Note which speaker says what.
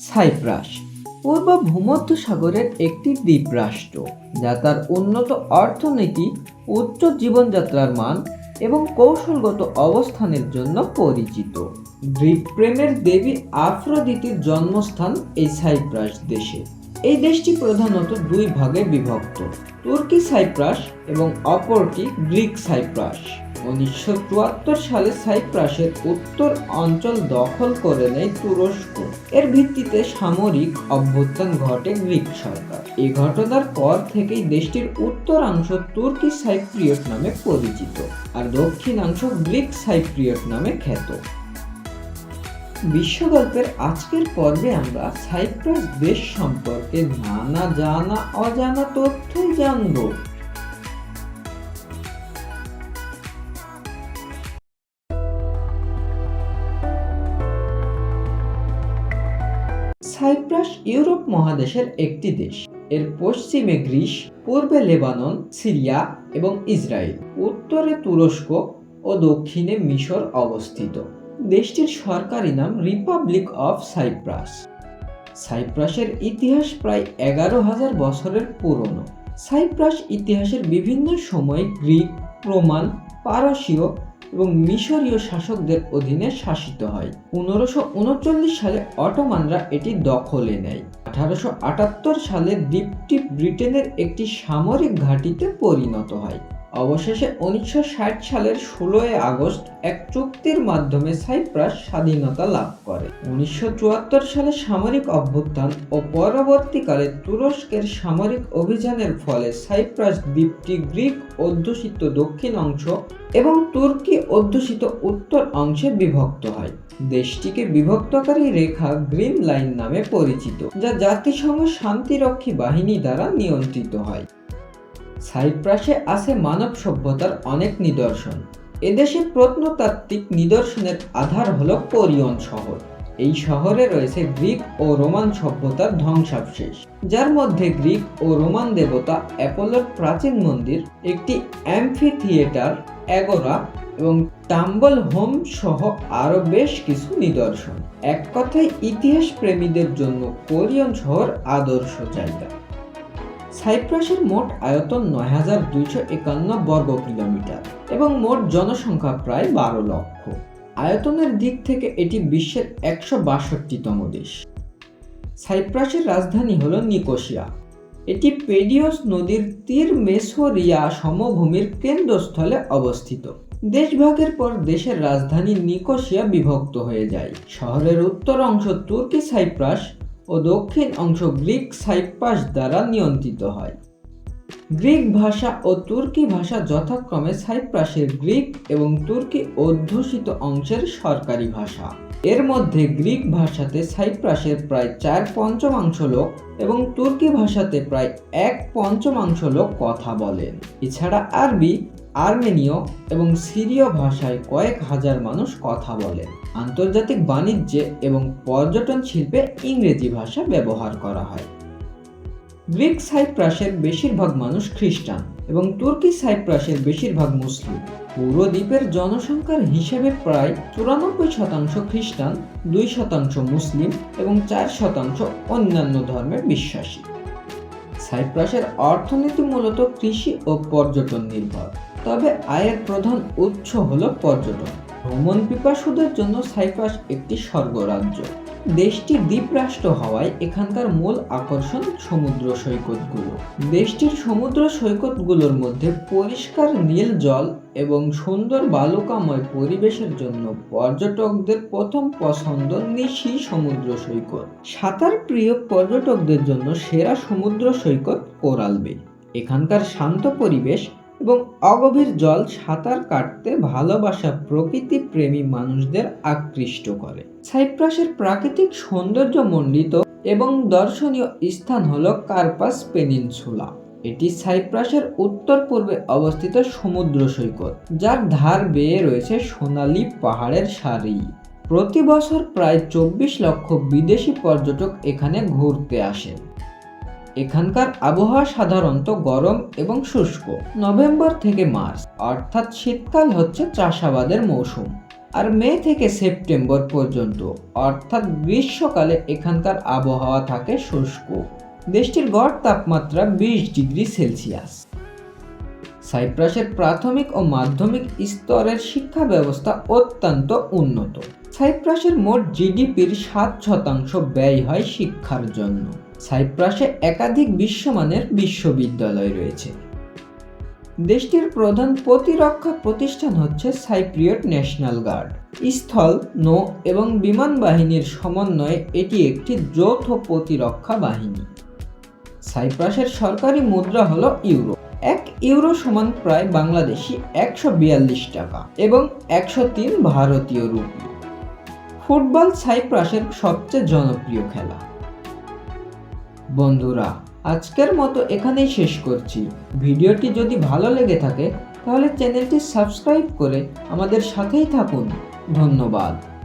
Speaker 1: Cypress, পূর্ব ভূমধ্য সাগরের একটি দ্বীপরাষ্ট্র, যা তার উন্নত অর্থনীতি, উচ্চ জীবনযাত্রার মান এবং কৌশলগত অবস্থানের জন্য পরিচিত। গ্রিক প্রেমের দেবী আফ্রোদিতির জন্মস্থান এই সাইপ্রাস দেশে। এই দেশটি প্রধানত দুই ভাগে বিভক্ত, তুর্কি সাইপ্রাস এবং অপরটি গ্রিক সাইপ্রাস। উনিশশো চুয়াত্তর সালে সাইপ্রাসের উত্তর অঞ্চল দখল করে নেয় তুরস্ক। এর ভিত্তিতে সামরিক অভ্যুত্থান ঘটে গ্রিক সরকার। এই ঘটনার পর থেকেই দেশটির উত্তরাংশ তুর্কি সাইপ্রিয়ট নামে পরিচিত আর দক্ষিণাংশ গ্রিক সাইপ্রিয়ট নামে খ্যাত। বিশ্বগল্পের আজকের পর্বে আমরা সাইপ্রাস দেশ সম্পর্কে নানা জানা অজানা তথ্যই জানব। সাইপ্রাস ইউরোপ মহাদেশের একটি দেশ। এর পশ্চিমে গ্রিস, পূর্বে লেবানন, সিরিয়া এবং ইসরায়েল। উত্তরে তুরস্ক ও দক্ষিণে মিশর অবস্থিত। দেশটির সরকারি নাম রিপাবলিক অফ সাইপ্রাস। সাইপ্রাসের ইতিহাস প্রায় এগারো হাজার বছরের পুরনো। সাইপ্রাস ইতিহাসের বিভিন্ন সময় গ্রিক, রোমান, পারসীয় এবং মিশরীয় শাসকদের অধীনে শাসিত হয়। পনেরোশো উনচল্লিশ সালে অটোমানরা এটি দখলে নেয় আঠারোশো আটাত্তর সালে দ্বীপটি ব্রিটেনের একটি সামরিক ঘাঁটিতে পরিণত হয়। অবশেষে উনিশশো ষাট সালের ষোলোই আগস্ট এক চুক্তির মাধ্যমে সাইপ্রাস স্বাধীনতা লাভ করে। উনিশশো চুয়াত্তর সালে সামরিক অভ্যুত্থান ও পরবর্তীকালে তুরস্কের সামরিক অভিযানের ফলে সাইপ্রাস দ্বীপটি গ্রিক অধ্যুষিত দক্ষিণ অংশ এবং তুর্কি অধ্যুষিত উত্তর অংশে বিভক্ত হয়। দেশটিকে বিভক্তকারী রেখা গ্রিন লাইন নামে পরিচিত, যা জাতিসংঘ শান্তিরক্ষী বাহিনী দ্বারা নিয়ন্ত্রিত হয়। সাইপ্রাসে আছে মানব সভ্যতার অনেক নিদর্শন। এদেশে প্রত্নতাত্ত্বিক নিদর্শনের আধার হল কোরিয়ন শহর। এই শহরে রয়েছে গ্রিক ও রোমান সভ্যতার ধ্বংসাবশেষ। যার মধ্যে গ্রিক ও রোমান দেবতা অ্যাপোলোর প্রাচীন মন্দির, একটি অ্যাম্ফি থিয়েটার অ্যাগোরা এবং টাম্বল হোম সহ আরও বেশ কিছু নিদর্শন। এক কথায় ইতিহাস প্রেমীদের জন্য কোরিয়ন শহর আদর্শ জায়গা। সাইপ্রাসের মোট আয়তন নয় হাজার দুইশো একান্ন বর্গ কিলোমিটার এবং মোট জনসংখ্যা প্রায় বারো লক্ষ। আয়তনের দিক থেকে এটি বিশ্বের একশো বাষট্টিতম দেশ। সাইপ্রাসের রাজধানী হল নিকোসিয়া এটি পেডিওস নদীর তীর মেসোরিয়া সমভূমির কেন্দ্রস্থলে অবস্থিত। দেশভাগের পর দেশের রাজধানী নিকোসিয়া বিভক্ত হয়ে যায়। শহরের উত্তর অংশ তুর্কি সাইপ্রাস ও দক্ষিণ অংশ গ্রিক সাইপ্রাস দ্বারা নিয়ন্ত্রিত হয়। গ্রিক ভাষা ও তুর্কি ভাষা যথাক্রমে সাইপ্রাসের গ্রিক এবং তুর্কি অধ্যুষিত অংশের সরকারি ভাষা। এর মধ্যে গ্রিক ভাষাতে সাইপ্রাসের প্রায় চার পঞ্চমাংশ লোক এবং তুর্কি ভাষাতে প্রায় এক পঞ্চমাংশ লোক কথা বলেন এছাড়া আরবি আর্মেনীয় এবং সিরীয় ভাষায় কয়েক হাজার মানুষ কথা বলে। আন্তর্জাতিক বাণিজ্যে এবং পর্যটন শিল্পে ইংরেজি ভাষা ব্যবহার করা হয়। গ্রিক সাইপ্রাসের বেশিরভাগ মানুষ খ্রিস্টান এবং তুর্কি সাইপ্রাসের বেশিরভাগ মুসলিম। পুরো দ্বীপের জনসংখ্যার হিসেবে প্রায় চুরানব্বই শতাংশ খ্রিস্টান, দুই শতাংশ মুসলিম এবং চার শতাংশ অন্যান্য ধর্মের বিশ্বাসী। সাইপ্রাসের অর্থনীতি মূলত কৃষি ও পর্যটন নির্ভর। তবে আয়ের প্রধান উৎস হল পর্যটন। ভ্রমণ পিপাসুদের জন্য সাইপ্রাস একটি স্বর্গরাজ্য। দেশটি দ্বীপরাষ্ট্র হওয়ায় এখানকার মূল আকর্ষণ সমুদ্র সৈকতগুলো। দেশটির সমুদ্র সৈকতগুলোর মধ্যে পরিষ্কার নীল জল এবং সুন্দর বালুকাময় পরিবেশের জন্য পর্যটকদের প্রথম পছন্দ নিশি সমুদ্র সৈকত। সাঁতার প্রিয় পর্যটকদের জন্য সেরা সমুদ্র সৈকত কোরাল বে। এখানকার শান্ত পরিবেশ এবং অগভীর জল সাঁতার কাটতে ভালোবাসা প্রকৃতি প্রেমী মানুষদের আকৃষ্ট করে। সাইপ্রাসের প্রাকৃতিক সৌন্দর্য মণ্ডিত এবং দর্শনীয় স্থান হল কার্পাস পেনিনসুলা। এটি সাইপ্রাসের উত্তর পূর্বে অবস্থিত সমুদ্র সৈকত, যার ধার বেয়ে রয়েছে সোনালী পাহাড়ের সারি। প্রতি বছর প্রায় চব্বিশ লক্ষ বিদেশি পর্যটক এখানে ঘুরতে আসেন। এখানকার আবহাওয়া সাধারণত গরম এবং শুষ্ক। নভেম্বর থেকে মার্চ, অর্থাৎ শীতকাল হচ্ছে চাষাবাদের মৌসুম। আর মে থেকে সেপ্টেম্বর পর্যন্ত, অর্থাৎ গ্রীষ্মকালে এখানকার আবহাওয়া থাকে শুষ্ক। দেশটির গড় তাপমাত্রা বিশ ডিগ্রি সেলসিয়াস। সাইপ্রাসের প্রাথমিক ও মাধ্যমিক স্তরের শিক্ষা ব্যবস্থা অত্যন্ত উন্নত। সাইপ্রাসের মোট জিডিপির সাত শতাংশ ব্যয় হয় শিক্ষার জন্য। সাইপ্রাসে একাধিক বিশ্বমানের বিশ্ববিদ্যালয় রয়েছে। দেশটির প্রধান প্রতিরক্ষা প্রতিষ্ঠান হচ্ছে সাইপ্রিয়ট ন্যাশনাল গার্ড। স্থল, নৌ এবং বিমান বাহিনীর সমন্বয়ে এটি একটি যৌথ প্রতিরক্ষা বাহিনী। সাইপ্রাসের সরকারি মুদ্রা হল ইউরো। এক ইউরো সমান প্রায় বাংলাদেশি একশো বিয়াল্লিশ টাকা এবং একশো তিন ভারতীয় রুপি। ফুটবল সাইপ্রাসের সবচেয়ে জনপ্রিয় খেলা। বন্ধুরা, আজকের মতো এখানেই শেষ করছি। ভিডিওটি যদি ভালো লেগে থাকে, তাহলে চ্যানেলটি সাবস্ক্রাইব করে আমাদের সাথেই থাকুন। ধন্যবাদ।